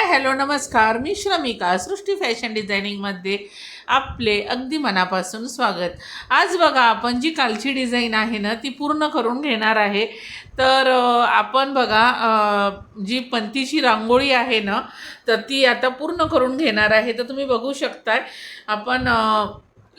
Hi hello नमस्कार. मी श्रमिका सृष्टी fashion डिझायनिंगमध्ये आपले अगदी मनापासून स्वागत. आज बघा आपण जी कालची डिझाईन आहे ना ती पूर्ण करून घेणार आहे. तर आपण बघा जी पंतीची रांगोळी आहे ना तर ती आता पूर्ण करून घेणार आहे. तर तुम्ही बघू शकताय आपण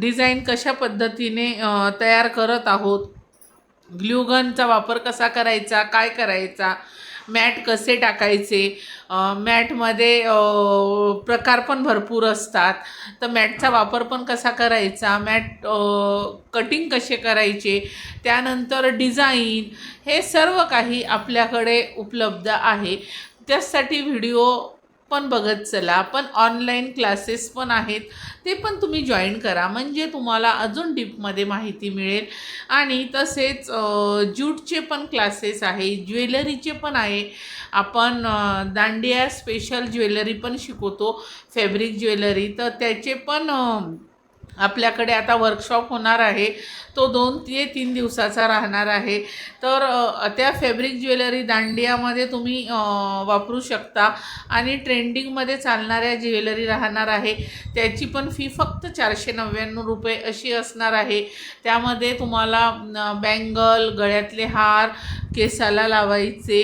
डिझाईन कशा पद्धतीने तयार करत आहोत? ग्ल्यूगनचा वापर कसा करायचा? काय करायचा? मॅट कसे टाकायचे? मॅटमध्ये प्रकार पण भरपूर असतात. तर मॅटचा वापर पण कसा करायचा? मॅट कटिंग कसे करायचे? त्यानंतर डिझाईन हे सर्व काही आपल्याकडे उपलब्ध आहे. त्यासाठी व्हिडिओ पण बघत चला. पण ऑनलाईन क्लासेस पण आहेत. ते पण तुम्ही जॉईन करा. म्हणजे तुम्हाला अजून डीपमध्ये माहिती मिळेल. आणि तसेच ज्यूटचे पण क्लासेस आहे. ज्वेलरीचे पण आहे. आपण दांडिया स्पेशल ज्वेलरी पण शिकवतो. Fabric jewellery. तर त्याचे पण आपल्याकडे आता वर्कशॉप होणार आहे. तो दोन ते तीन दिवसाचा राहणार आहे. तर त्या फॅब्रिक ज्वेलरी दांडियामध्ये तुम्ही वापरू शकता. आणि ट्रेंडिंगमध्ये चालणाऱ्या ज्वेलरी राहणार आहे. त्याची पण फी फक्त चारशे नव्याण्णव रुपये अशी असणार आहे. त्यामध्ये तुम्हाला बँगल गळ्यातले हार केसाला लावायचे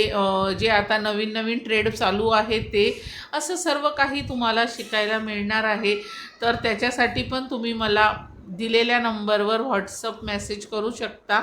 जे आता नवीन नवीन ट्रेड चालू आहे ते. असं सर्व काही तुम्हाला शिकायला मिळणार आहे. तर त्याच्यासाठी पण तुम्ही मला दिलेल्या नंबरवर व्हॉट्सअप मेसेज करू शकता.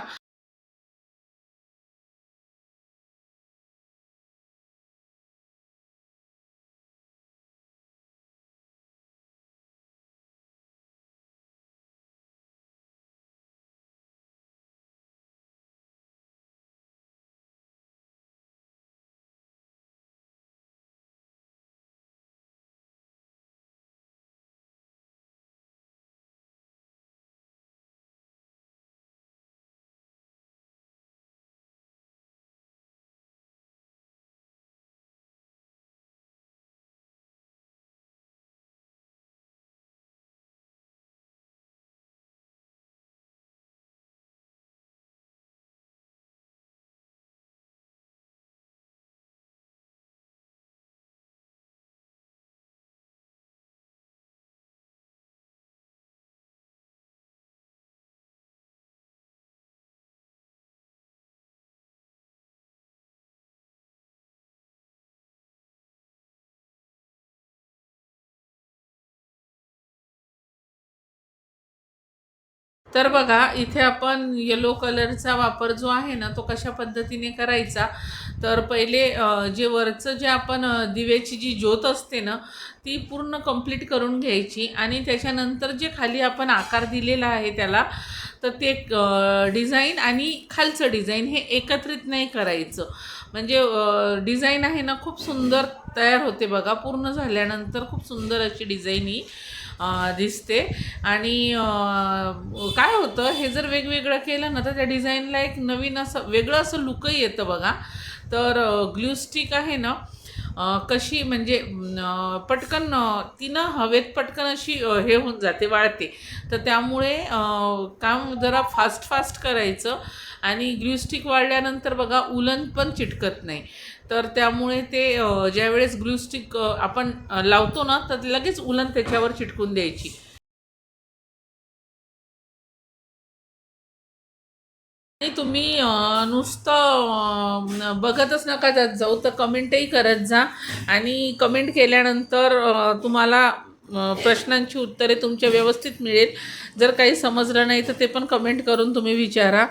तर बघा इथे आपण येलो कलरचा वापर जो आहे ना तो कशा पद्धतीने करायचा? तर पहिले जे वरचं जे आपण दिव्याची जी ज्योत असते ना ती पूर्ण कंप्लीट करून घ्यायची आणि त्याच्यानंतर जे खाली आपण आकार दिलेला आहे त्याला तर ते डिझाईन आणि खालचं डिझाईन हे एकत्रित नाही करायचं. म्हणजे डिझाईन आहे ना खूप सुंदर तयार होते बघा. पूर्ण झाल्यानंतर खूप सुंदर अशी डिझाईन ही दिसते. आणि काय होतं हे जर वेगवेगळं केलं ना तर त्या डिझाईनला एक नवीन असं वेगळं असं लुकही येतं बघा. तर ग्लू स्टिक आहे ना कशी म्हणजे पटकन तिनं हवेत पटकन अशी हे होऊन जाते वाळते. तर त्यामुळे काम जरा फास्ट फास्ट करायचं. आणि ग्लूस्टिक वाळल्यानंतर बघा उलन पण चिटकत नाही. तर त्यामुळे ते ज्यावेळेस ग्लू स्टिक आपण लावतो ना तर लगेच उलन त्याच्यावर चिटकून द्यायची. आणि तुम्ही नुसतं बघतच नका जात जाऊ तर कमेंटही करत जा. आणि कमेंट केल्यानंतर तुम्हाला प्रश्नांची उत्तरे तुमच्या व्यवस्थित मिळेल. जर काही समजलं नाही तर ते पण कमेंट करून तुम्ही विचारा.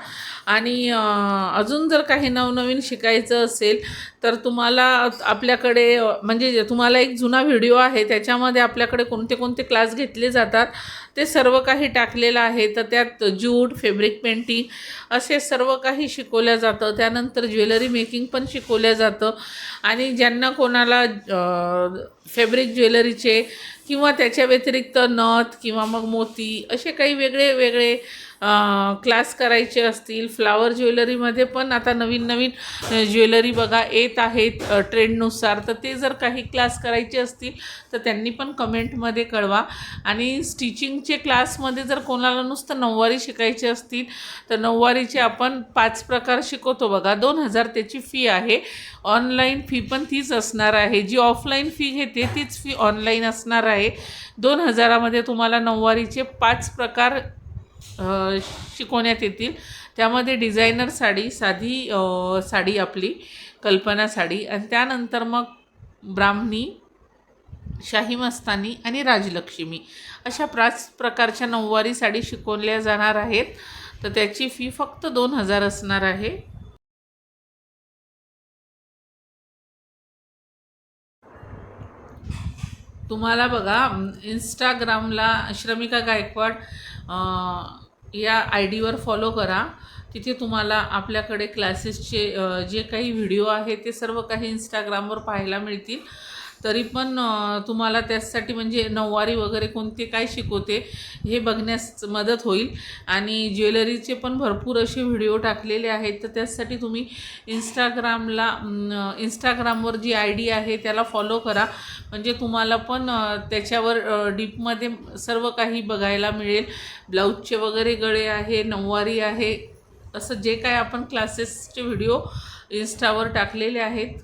आणि अजून जर काही नवनवीन शिकायचं असेल तर तुम्हाला आपल्याकडे म्हणजे तुम्हाला एक जुना व्हिडिओ आहे त्याच्यामध्ये आपल्याकडे कोणते कोणते क्लास घेतले जातात ते सर्व काही टाकलेलं आहे. तर त्यात ज्यूट फेब्रिक पेंटिंग असे सर्व काही शिकवलं जातं. त्यानंतर ज्वेलरी मेकिंग पण शिकवलं जातं. आणि ज्यांना कोणाला फॅब्रिक ज्वेलरीचे किंवा त्याच्या व्यतिरिक्त नथ किंवा मग मोती असे काही वेगळे वेगळे क्लास करायचे असतील. फ्लावर ज्वेलरीमध्ये पण आता नवीन नवीन ज्वेलरी बघा येत आहेत ट्रेंडनुसार तर ते जर काही क्लास करायचे असतील तर त्यांनी पण कमेंटमध्ये कळवा. आणि स्टिचिंगचे क्लासमध्ये जर कोणाला नुसतं नऊवारी शिकायचे असतील तर नऊवारीचे आपण पाच प्रकार शिकवतो बघा. दोन हजार त्याची फी आहे. ऑनलाईन फी पण तीच असणार आहे. जी ऑफलाईन फी घेते तीच फी ऑनलाईन असणार आहे. दोन हजारामध्ये तुम्हाला नऊवारीचे पाच प्रकार शिकवण्यात येतील. त्यामध्ये डिझायनर साडी साधी साडी आपली कल्पना साडी आणि त्यानंतर मग ब्राह्मणी शाही मस्तानी आणि राजलक्ष्मी. अशा पाच प्रकारच्या नऊवारी साडी शिकवल्या जाणार आहेत. तर त्याची फी फक्त दोन हजार असणार आहे. तुम्हाला बघा इंस्टाग्रामला श्रमिका गायकवाड या आय डीवर फॉलो करा. तिथे तुम्हाला आपल्याकडे क्लासेसचे जे काही व्हिडिओ आहे ते सर्व काही इंस्टाग्रामवर पाहायला मिळतील. तरी पण तुम्हाला त्यासाठी म्हणजे नऊवारी वगैरे कोणते काय शिकवते हे बघण्यास मदत होईल. आणि ज्वेलरीचे पण भरपूर असे व्हिडिओ टाकलेले आहेत. तर त्यासाठी तुम्ही इंस्टाग्रामला इंस्टाग्रामवर जी आय डी आहे त्याला फॉलो करा. म्हणजे तुम्हाला पण त्याच्यावर डीपमध्ये सर्व काही बघायला मिळेल. ब्लाऊजचे वगैरे गळे आहे नऊवारी आहे असं जे काय आपण क्लासेसचे व्हिडिओ इन्स्टावर टाकलेले आहेत.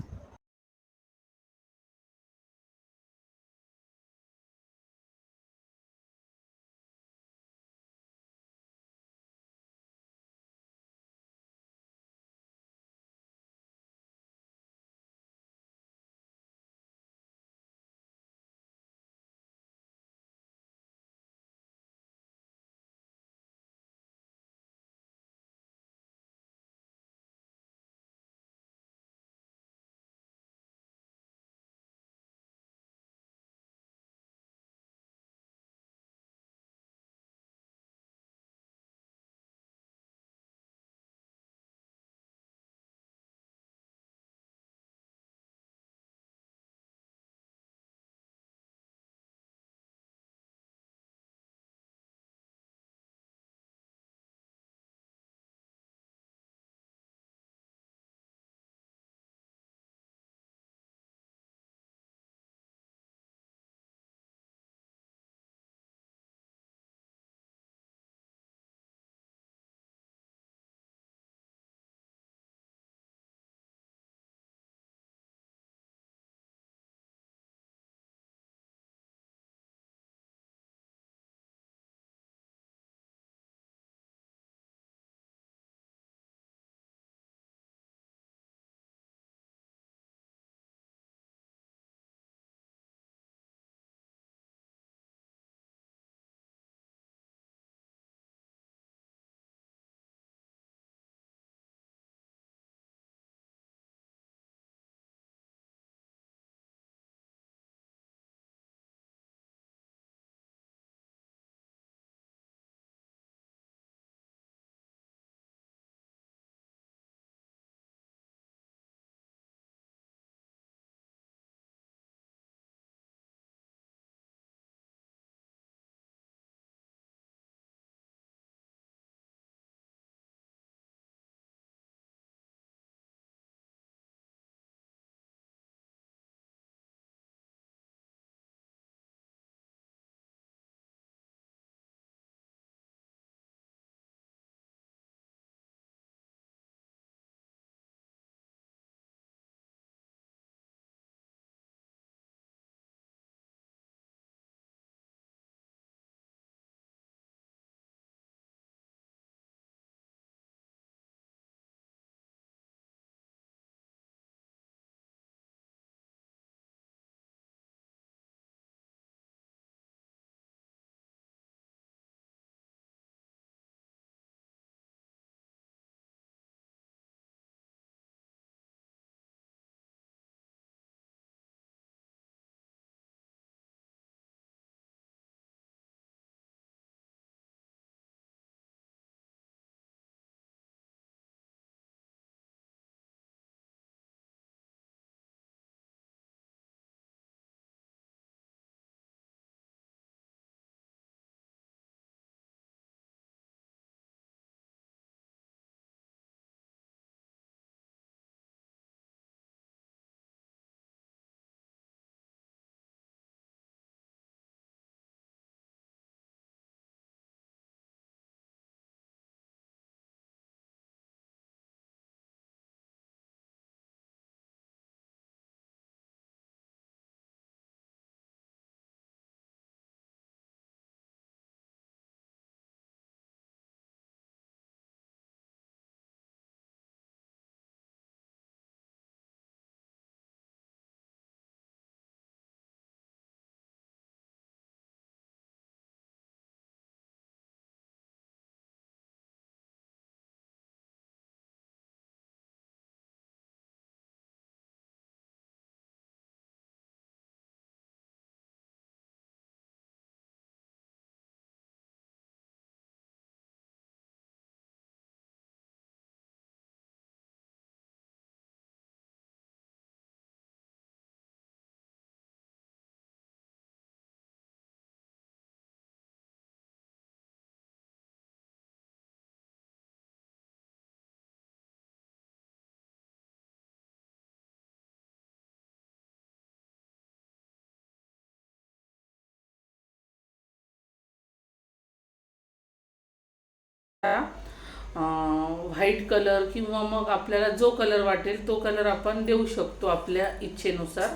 व्हाईट कलर किंवा मग आपल्याला जो कलर वाटेल तो कलर आपण देऊ शकतो आपल्या इच्छेनुसार.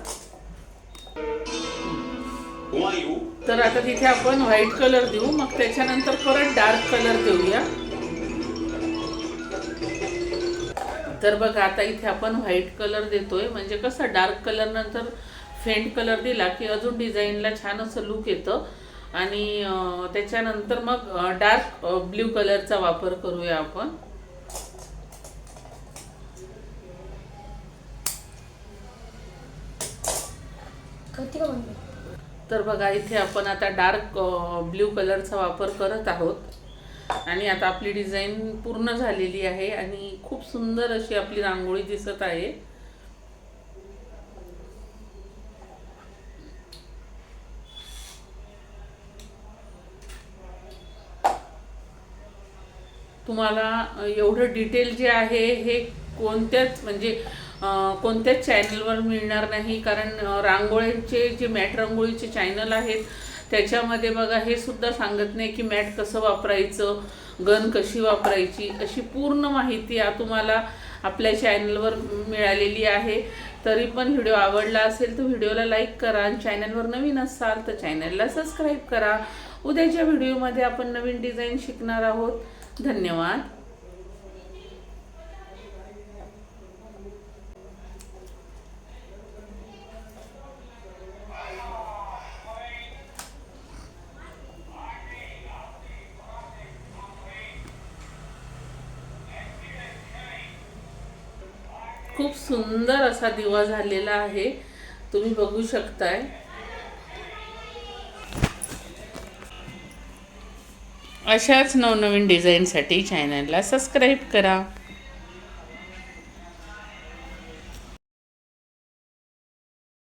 तर आता तिथे आपण व्हाईट कलर देऊ. मग त्याच्यानंतर परत डार्क कलर देऊया. तर बघा आता इथे आपण व्हाईट कलर देतोय. म्हणजे कसं डार्क कलर नंतर फेंट कलर दिला की अजून डिझाईनला छान असं लुक येतं. आणि त्याच्यानंतर मग डार्क ब्ल्यू कलरचा वापर करूया आपण. तर बघा इथे आपण आता डार्क ब्ल्यू कलरचा वापर करत आहोत. आणि आता आपली डिझाईन पूर्ण झालेली आहे आणि खूप सुंदर अशी आपली रांगोळी दिसत आहे. तुम्हाला एवढं डिटेल जे आहे हे कोणत्याच म्हणजे कोणत्याच चॅनलवर मिळणार नाही. कारण रांगोळ्यांचे जे मॅट रांगोळीचे चॅनल आहेत त्याच्यामध्ये बघा हे सुद्धा सांगत नाही की मॅट कसं वापरायचं गन कशी वापरायची अशी पूर्ण माहिती तुम्हाला आपल्या चॅनलवर मिळालेली आहे. तरी पण व्हिडिओ आवडला असेल तर व्हिडिओला लाईक करा. आणि चॅनलवर नवीन असाल तर चॅनलला सबस्क्राईब करा. उद्याच्या व्हिडिओमध्ये आपण नवीन डिझाईन शिकणार आहोत. धन्यवाद. खूप सुंदर असा दिवा झालेला आहे. तुम्ही बघू शकताय. अशाच नवनवीन डिझाईनसाठी चॅनलला सबस्क्राईब करा.